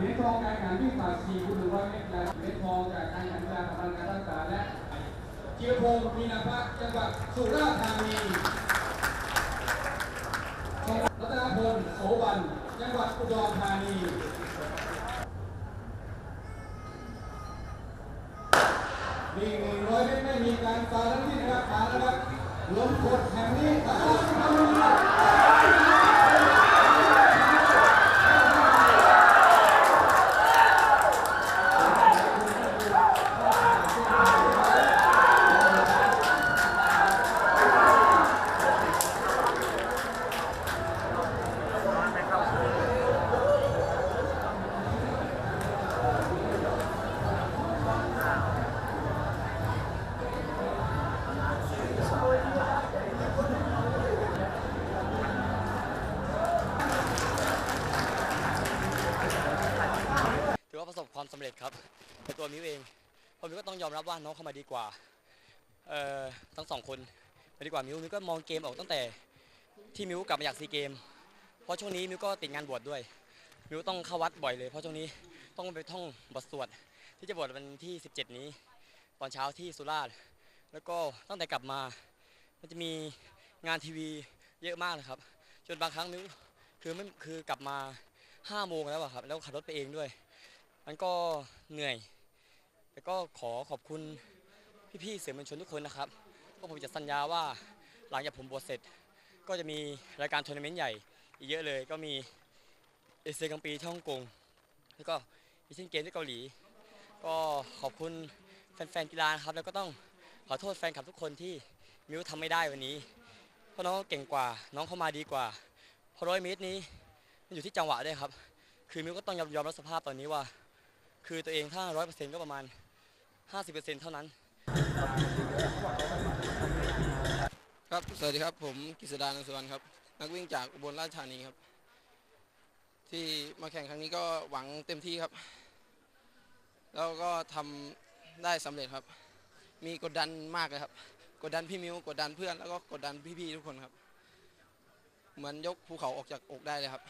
เหรียญทองการแข่งขันวิ่งผา4คูณ100เมตรและเหรียญทองจากการแข่งขันกีฬาสำคัญการรักษาและจิรพงศ์มีนาภะจังหวัดสุราษฎร์ธานีรัตนพลโสวันจังหวัดอุดรธานีวิ่งหนึ่งร้อยเมตรไม่มีการฟาวล์ทั้งสิ้นนะครับมาแล้วครับล้มกดแห่งนี้ครับถือ ว่าประสบความสำเร็จครับในตัวมิวเองเพราะมิวก็ต้องยอมรับว่าน้องเข้ามาดีกว่าเอ่อทั้งสองคนมาดีกว่ามิวมิวก็มองเกมออกตั้งแต่ที่มิวกลับมาจากซีเกม เพราะช่วงนี้มิวก็ติดงานบวชด้วย มิวต้องเข้าวัดบ่อยเลย เพราะช่วงนี้ต้องไปท่องบทสวดที่จะบวชวันที่ 17 นี้ ตอนเช้าที่สุราษฎร์แล้วก็ตั้งแต่กลับมา มันจะมีงานทีวีเยอะมากเลยครับ จนบางครั้งมิวคือไม่คือกลับมา5โมงแล้วอะครับ แล้วขับรถไปเองด้วย มันก็เหนื่อย แต่ก็ขอขอบคุณพี่ๆสื่อมวลชนทุกคนนะครับ ก็ผมจะสัญญาว่าหลังจากผมบวชเสร็จ ก็จะมีรายการทัวร์นาเมนต์ใหญ่อีกเยอะเลย ก็มีเอเชียกังปีที่ฮ่องกง แล้วก็อีเชียนเกมที่เกาหลี ก็ขอบคุณแฟนๆกีฬานครับ แล้วก็ต้องขอโทษแฟนคลับทุกคนที่มิวทำไม่ได้วันนี้ เพราะน้องเก่งกว่า น้องเข้ามาดีกว่า เพราะร้อยเมตรนี้มันอยู่ที่จังหวะด้วยครับ คือมิวก็ต้องยอมยอมรับสภาพตอนนี้ว่า คือตัวเองถ้าร้อยเปอร์เซ็นต์ก็ประมาณห้าสิบเปอร์เซ็นต์เท่านั้น ครับสวัสดีครับ ผมกฤษดานันสุวรรณครับ นักวิ่งจากอุบลราชธานีครับ ที่มาแข่งครั้งนี้ก็หวังเต็มที่ครับ แล้วก็ทำได้สำเร็จครับ มีกดดันมากเลยครับ กดดันพี่มิวกดดันเพื่อนแล้วก็กดดันพี่ๆทุกคนครับ เหมือนยกภูเขาออกจากอกได้เลยครับ